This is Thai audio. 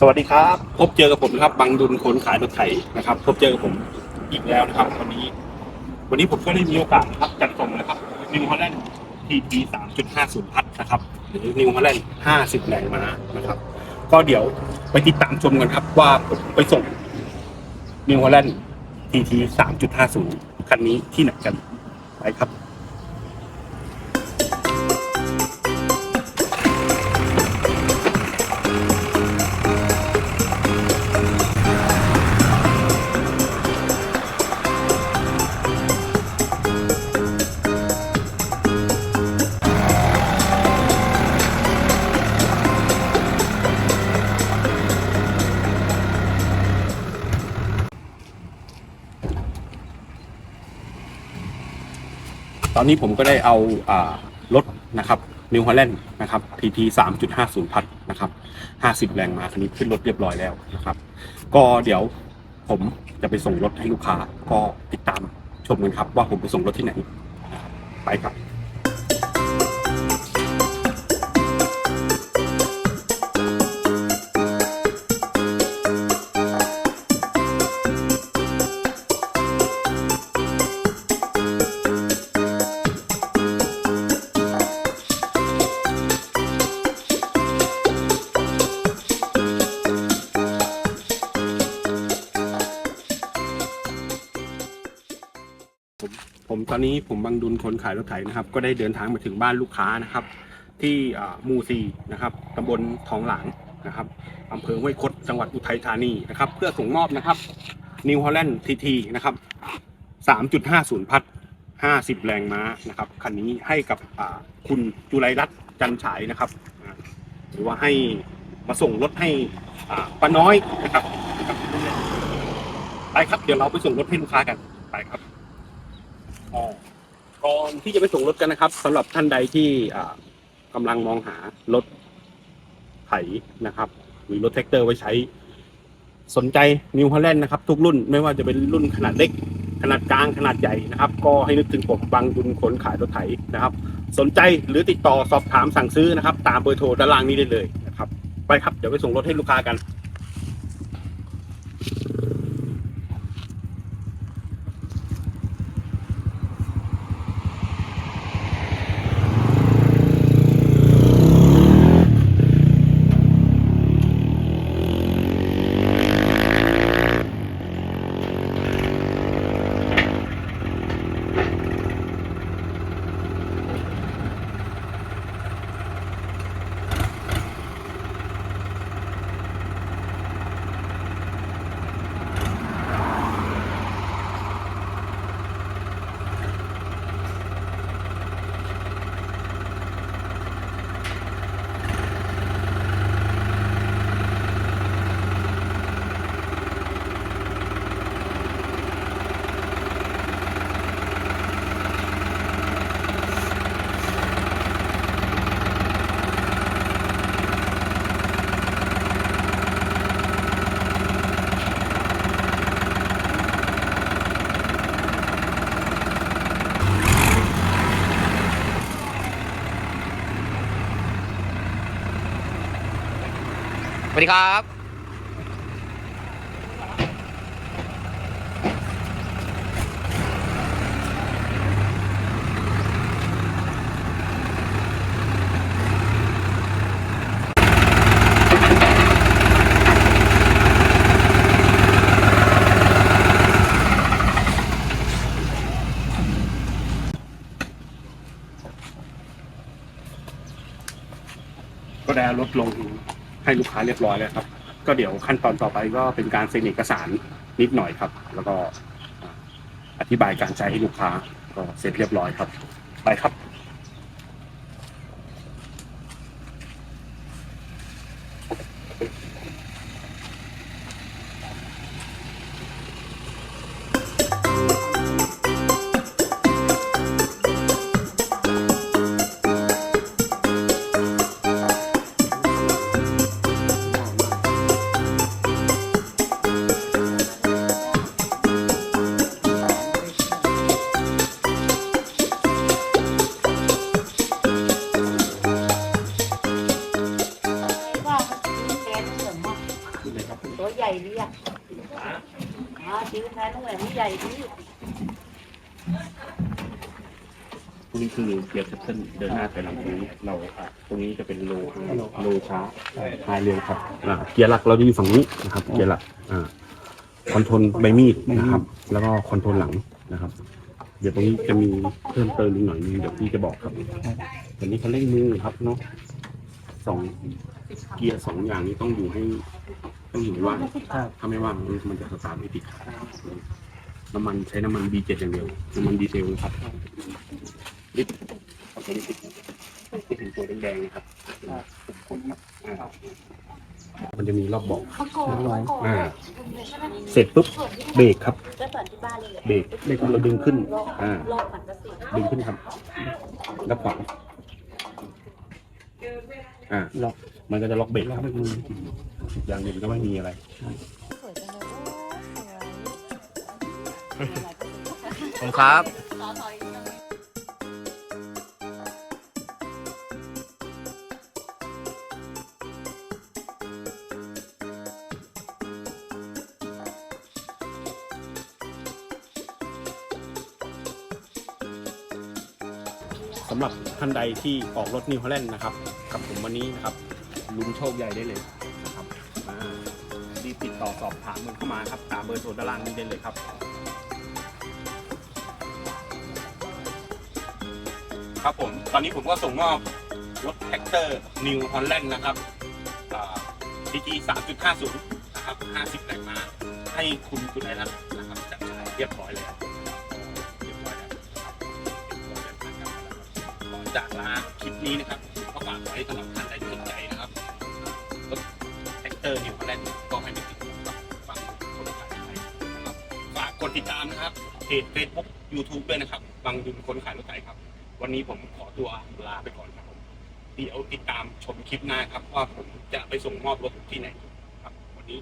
สวัสดีครับ พบเจอกับผมนะครับบังดุลคนขายรถไถนะครับ พบเจอกับผมอีกแล้วนะครับ วันนี้ วันนี้ผมก็ได้มีโอกาสนะครับจัดส่งนะครับนิวฮอลแลนด์ TT 3.50พัดนะครับหรือนิวฮอลแลนด์50แรงม้านะครับ ก็เดี๋ยวไปติดตามชมกันครับว่าผมไปส่งนิวฮอลแลนด์ TT 3.50คันนี้ที่ไหนกันไปครับ ตอนนี้ผมก็ได้เอารถนะครับนิวฮอลแลนด์นะครับ PT 3.50 พัดนะครับ 50 แรงมาคันนี้ขึ้นรถเรียบร้อยแล้วนะครับ ก็เดี๋ยวผมจะไปส่งรถให้ลูกค้าก็ติดตามชมกันครับ ว่าผมไปส่งรถที่ไหน ไปครับ ผมตอนนี้ผมบังดุลคนขายรถไถนะครับ ก็ได้เดินทางมาถึงบ้านลูกค้านะครับ ที่หมู่ซีนะครับตำบลทองหลางนะครับอำเภอห้วยคดจังหวัดอุทัยธานีนะครับ เพื่อส่งมอบนะครับนิวฮอลแลนด์ทีทีนะครับ 3.50 พัด 50 แรงม้านะครับคันนี้ให้กับคุณจุไรรัตน์จันฉายนะครับ หรือว่าให้มาส่งรถให้ป้าน้อยนะครับไปครับเดี๋ยวเราไปส่งรถให้ลูกค้ากันไปครับ ก่อนที่จะไปส่งรถกันนะครับสำหรับท่านใดที่อ่ากำลังมองหารถไถนะครับ หรือรถแท็กเตอร์ไว้ใช้สนใจนิวฮอลแลนด์นะครับ ทุกรุ่นไม่ว่าจะเป็นรุ่นขนาดเล็ก ขนาดกลางขนาดใหญ่นะครับ ก็ให้นึกถึงผมบังดุลขนขายรถไถนะครับ สนใจหรือติดต่อสอบถามสั่งซื้อนะครับ ตามเบอร์โทรด้านล่างนี้ได้เลยนะครับ ไปครับ เดี๋ยวไปส่งรถให้ลูกค้ากัน วัสดีครับ ก็ได้ลดลง ให้ลูกค้าเรียบร้อยแล้วครับ ก็เดี๋ยวขั้นตอนต่อไปก็เป็นการเซ็นเอกสารนิดหน่อยครับ แล้วก็อธิบายการใช้ให้ลูกค้าก็เสร็จเรียบร้อยครับ ไปครับ อ๋อชีวิตนั้นแหวนนี่ใหญ่ดีตรงนี้คือเกียร์ชัตเทิลเดินหน้าไปหลังตรงนี้เราอะตรงนี้จะเป็นโลโลช้าไฮเร็วครับอ่าเกียร์หลักเราจะอยู่ฝั่งนี้นะครับ เกียร์หลักอ่าคอนโทรลใบมีดนะครับ แล้วก็คอนโทรลหลังนะครับ เดี๋ยวตรงนี้จะมีเพิ่มเติมอีกหน่อยนึงเดี๋ยวพี่จะบอกครับตอนนี้เขาเร่งมือครับเนาะสองเกียร์สองอย่างนี้ต้องอยู่ให้ ต้องอยู่ว่างครับถ้าไม่ว่างมันจะสตาร์ทไม่ติดน้ำมันใช้น้ำมัน B7 อย่างเดียวน้ำมันดีเซลนะครับลิตรเอาตัวนี้ติดที่เห็นตัวแดงๆนะครับปุ่มกดครับอ่ามันจะมีรอบเบอกอ่าเสร็จปุ๊บเบรกครับก็สอนที่บ้านเลยเบรกเบรกเราดึงขึ้นอ่าโลกฝันกระสีดึงขึ้นครับ แล้วขวาง อ่าล็อกมันก็จะล็อกเบรกล็อกครับด้วยมือ อย่างอื่นก็ไม่มีอะไรสวยจังเลยผมครับขอถอย สำหรับท่านใดที่ออกรถนิวฮอลแลนด์นะครับ กับผมวันนี้นะครับลุ้นโชคใหญ่ได้เลยนะครับอ่ารีบติดต่อสอบถามมันเข้ามาครับตามเบอร์โทรด้านล่างนี้ได้เลยครับครับผมตอนนี้ผมก็ส่งมอบรถแท็กเตอร์นิวฮอลแลนด์นะครับดีจีสามจุดห้าศูนย์นะครับห้าสิบแรงม้าให้คุณคุณไอรัตน์นะครับจัดฉายเรียบร้อยแล้ว จากลาคลิปนี้นะครับก็ฝากไว้สำหรับท่านใดที่สนใจนะครับรถแท็กเตอร์นิวฮอลแลนด์ก็ให้ไปติดต่อกับฟังคนขายไทยนะครับฝากกดติดตามนะครับเพจ Facebook YouTube ด้วยนะครับบางดุลคนขายรถไถครับ วันนี้ผมขอตัวลาไปก่อนครับผมเดี๋ยวติดตามชมคลิปหน้าครับ ว่าผมจะไปส่งมอบรถที่ไหนครับ วันนี้